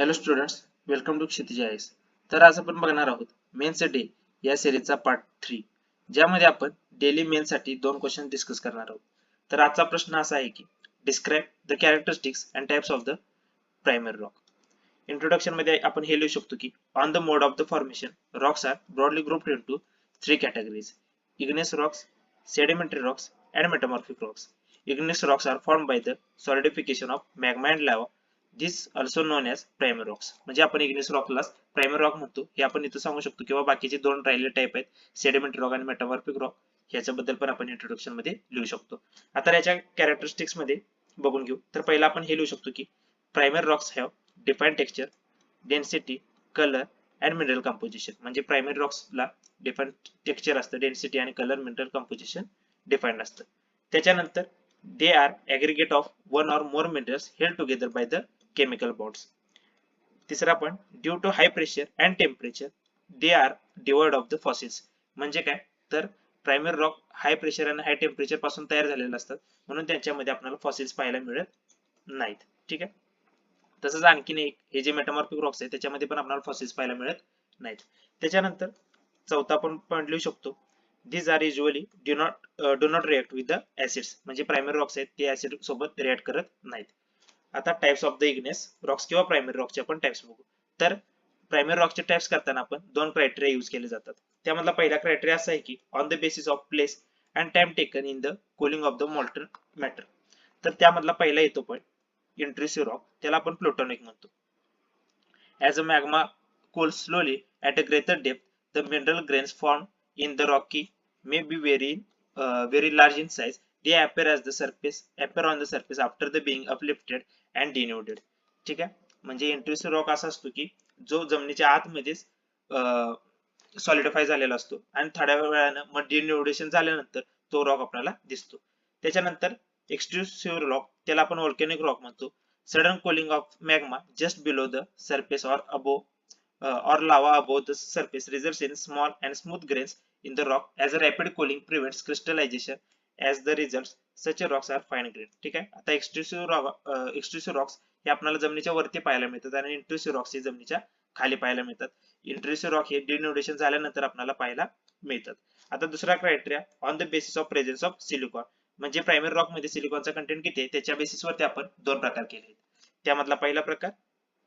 Hello students welcome to Kshitij IAS तर आज आपण बघणार आहोत मेन्स डे या सिरीजचा पार्ट थ्री ज्यामध्ये आपण डेली मेन साठी दोन क्वेश्चन डिस्कस करणार आहोत. तर आजचा प्रश्न असा आहे की describe the characteristics and types of the primary rock इंट्रोडक्शनमध्ये आपण हे लिहू शकतो की on the mode of the formation rocks are broadly grouped into three categories igneous rocks sedimentary rocks and metamorphic rocks igneous rocks are form by the solidification of magma and lava. This also known as primary rocks म्हणजे आपण igneous रॉकला primary rock म्हणतो. हे आपण इथं सांगू शकतो किंवा बाकीचे दोन राहिलेले टाईप आहेत. Sedimentary रॉक आणि metamorphic रॉक याच्याबद्दल पण आपण इंट्रोडक्शनमध्ये लिहू शकतो. आता याच्या कॅरेक्टरिस्टिक्समध्ये बघून घेऊ. तर पहिला आपण हे लिहू शकतो की primary rocks have define texture density colour and mineral composition म्हणजे प्रायमरी रॉक्सला डिफाईन टेक्स्चर असतं. डेन्सिटी आणि कलर मिनरल कंपोजिशन डिफाईन्ड असतं. त्याच्यानंतर they are aggregate of one or more minerals held together by the chemical bonds. तिसरा पण due to high pressure and temperature they are डिवर्ड of the fossils म्हणजे काय? तर primary rock high pressure आणि हाय टेम्परेचरपासून तयार झालेले असतात म्हणून त्यांच्यामध्ये आपल्याला फॉसिल्स पाहायला मिळत नाहीत. ठीक आहे? तसंच आणखीन एक हे जे मेटामॉर्फिक रॉक्स आहे त्याच्यामध्ये पण आपल्याला फॉसिल्स पाहायला मिळत नाहीत. त्याच्यानंतर चौथा पण पॉईंट लिहू शकतो. These are usually do not do not react with the acids म्हणजे प्रायमरी रॉक्स आहेत ते ऍसिड सोबत रिएक्ट करत नाहीत. आता types of the igneous rocks किंवा प्रायमरी रॉकचे आपण टाइप्स बघू. तर प्रायमरी रॉकचे टाइप्स करताना आपण दोन क्रायटेरिया यूज केले जातात. त्यामधला पहिला क्रायटेरिया असा आहे की on the basis of place and time taken in the cooling of the molten matter तर त्यामधला पहिला येतो पण इंट्रेसिव्ह रॉक त्याला आपण प्लुटोनिक म्हणतो. As a magma cool slowly at a greater depth the mineral grains formed in the rocky may be very uh, very large in size. They appear as the surface appear on the surface after the being uplifted and denuded. ठीक आहे? म्हणजे इंट्रेसिव्ह rock असा असतो की जो जमिनीच्या आतमध्येच सॉलिडिफाय झालेला असतो. आणि थोड्या वेळानं मग डिनोडेशन झाल्यानंतर तो रॉक आपल्याला दिसतो. त्याच्यानंतर एक्सट्रुसिव्ह रॉक त्याला आपण ऑर्गॅनिक रॉक म्हणतो. Sudden cooling of magma just below the surface or above or lava above the the result in small and smooth grains in the rock rock. A rapid cooling prevents crystallization crystallization the result such rocks are fine grain ठीक आहे? आता एक्सट्रुसिव्ह rock एक्सट्रुसिव्ह Roxx हे आपल्याला जमिनीच्या वरती पाहायला मिळतात आणि इंट्रुसिव्ह रॉक्स हे जमिनीच्या खाली पाहायला मिळतात. इंट्रुसिव्ह रॉक हे डिनोडेशन झाल्यानंतर आपल्याला पाहायला मिळतात. आता दुसरा criteria on the basis of presence of silicon म्हणजे प्रायमरी रॉकमध्ये सिलिकॉनचा कंटेंट किती आहे? त्याच्या बेसिसवरती आपण दोन प्रकार केले आहेत. त्यामधला पहिला प्रकार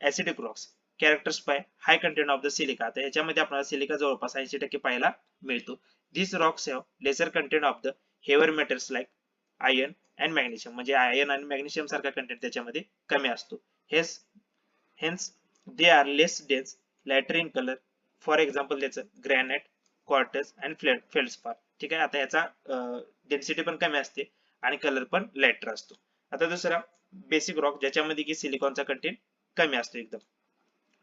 acidic rocks characters by high content of the silica आता याच्यामध्ये आपल्याला सिलिका जवळपास ऐंशी टक्के पाहायला मिळतो. This rocks have lesser content of the heavier metals like iron and magnesium म्हणजे आयर्न आणि मॅग्नेशियम सारखा कंटेंट त्याच्यामध्ये कमी असतो. Hence hence they are less dense lighter in colour for example त्याचं ग्रॅनाइट क्वार्टर्स अँड फेल्डस्पार ठीक आहे? आता याचा डेन्सिटी पण कमी असते आणि कलर पण लायटर असतो. आता दुसरा बेसिक रॉक ज्याच्यामध्ये की सिलिकॉनचा कंटेंट कमी असतो एकदम.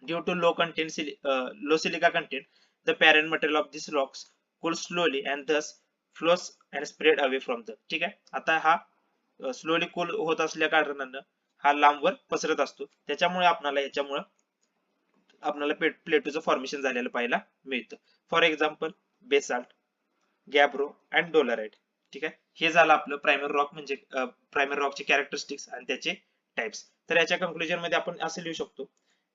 Due to low content low silica content the parent material of this rocks rocks cools slowly and thus flows and spread away from the ठीक आहे? आता हा स्लोली कोल होत असल्या कारणानं हा लांबवर पसरत असतो. त्याच्यामुळे आपल्याला याच्यामुळे आपल्याला प्लेटूचं फॉर्मेशन झालेलं पाहायला मिळतं. For example basalt gabbro and dolerite ठीक आहे? हे झालं आपलं प्रायमरी रॉक म्हणजे प्रायमरी रॉकचे कॅरेक्टरिस्टिक्स आणि त्याचे टाइप्स तर याच्या कंक्लुजनमध्ये आपण असं लिहू शकतो.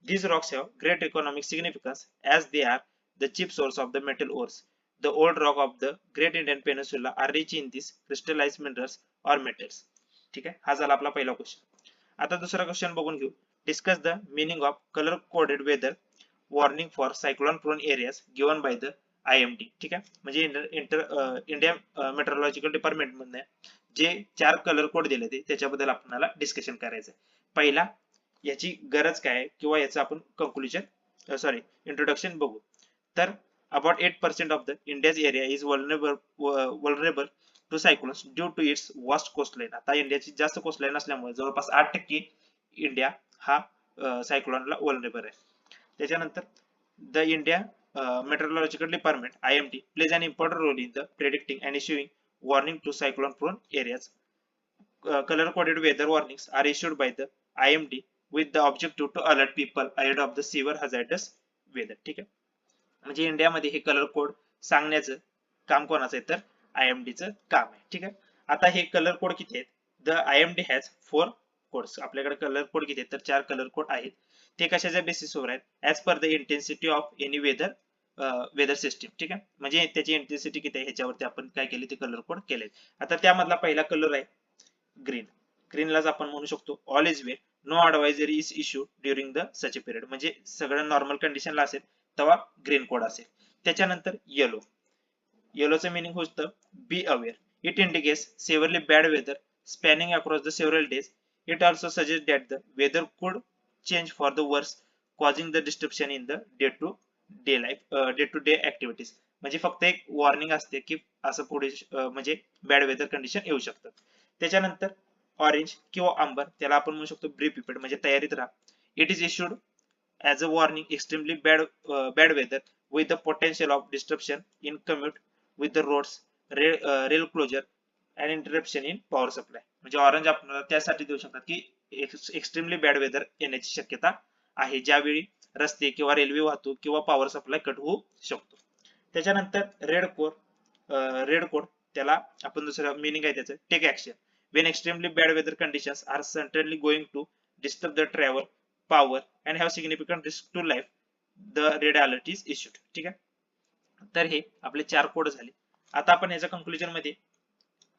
These rocks have great economic significance as they are the chief source of the metal ores. The old rock of the Great Indian Peninsula are rich in these crystallized minerals or metals. ठीक आहे? हा झाला आपला पहिला question आता दुसरा question बघून घेऊ. Discuss the meaning of colour coded weather warning for cyclone prone areas given by the I M D ठीक आहे? म्हणजे इंटर इंडिया मेट्रोलॉजिकल डिपार्टमेंट मधनं जे चार कलर कोड दिले ते त्याच्याबद्दल आपल्याला डिस्कशन करायचं पहिला याची गरज काय किंवा याचं आपण कंक्लुजन सॉरी इंट्रोडक्शन बघू. तर about eight percent of the India's area is vulnerable to cyclones due to its vast coastline. आता इंडियाची जास्त कोस्टलाईन असल्यामुळे जवळपास आठ टक्के इंडिया हा सायक्लॉनला वल्नरेबल आहे. त्याच्यानंतर the India meteorological department I M T plays an important role in the predicting and issuing warning to cyclone prone areas color coded are issued by the I M IMD with the objective to alert people ahead of the severe hazardous weather ठीक आहे? म्हणजे इंडियामध्ये हे colour code सांगण्याचं काम कोणाचं आहे तर आय एम डीचं काम आहे. ठीक आहे? आता हे कलर कोड किती आहेत? The I M D has four codes आपल्याकडे कलर कोड किती आहेत? तर चार कलर कोड आहेत. ते कशाच्या बेसिसवर आहेत? As per the intensity of any weather weather system ठीक आहे? म्हणजे त्याची इंटेन्सिटी किती आहे? ह्याच्यावरती आपण काय केले? ते कलर कोड केले आता त्यामधला पहिला कलर आहे ग्रीन ग्रीनलाच आपण म्हणू शकतो all is well no advisory is issue during the such period म्हणजे सगळं नॉर्मल कंडिशनला असेल. तेव्हा ग्रीन कोड असेल. त्याच्यानंतर येलो येलोचं मिनिंग होतं be aware it indicates severely bad weather spanning across the several days it also suggest that the weather could change for the worse causing the disruption in the day to day life day to day activities म्हणजे फक्त एक warning असते की असं पुढे म्हणजे bad weather condition येऊ शकतात त्याच्यानंतर ऑरेंज किंवा आंबर त्याला आपण म्हणू शकतो ब्री प्रिपेड म्हणजे तयारीत राहा. It is issued as a warning extremely bad bad weather with the potential of disruption in commute with the roads, rail, uh, rail closure and interruption in power supply. म्हणजे ऑरेंज आपल्याला त्यासाठी देऊ शकतात की extremely bad weather येण्याची शक्यता आहे. ज्यावेळी रस्ते किंवा रेल्वे वाहतूक किंवा पॉवर सप्लाय कट होऊ शकतो. त्याच्यानंतर रेड कोड रेड कोड त्याला आपण दुसरं मिनिंग आहे त्याचं take action when extremely bad weather conditions are certainly going to disturb the travel power and have significant risk to life the red alert is issued ठीक आहे? तर हे आपले चार कोड झाले. आता आपण याच्या कंक्लुजनमध्ये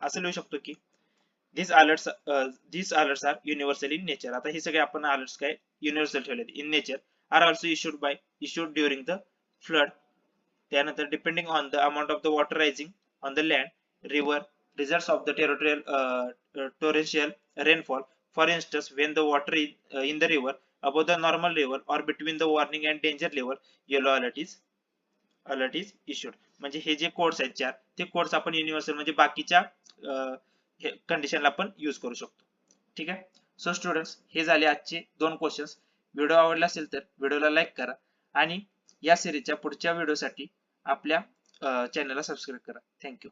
असं लिहू शकतो की this alerts this alerts are universal in nature आता हे सगळे आपण अलर्ट्स काय? युनिव्हर्सल ठेवले in nature are also issued by issued during the flood त्यानंतर depending on the amount of the water rising on the land river results of the territorial uh, uh, torrential rainfall. For instance when the water is above the normal level or between the warning and danger level yellow alert is alert is issued. म्हणजे हे जे codes आहेत चार ते codes आपण universal म्हणजे बाकीच्या कंडिशनला पण यूज करू शकतो. ठीक आहे? सो स्टुडंट्स हे झाले आजचे दोन क्वेश्चन्स व्हिडिओ आवडला असेल तर व्हिडिओला लाईक करा आणि या सिरीजच्या पुढच्या व्हिडिओसाठी आपल्या चॅनलला सबस्क्राईब करा. थँक्यू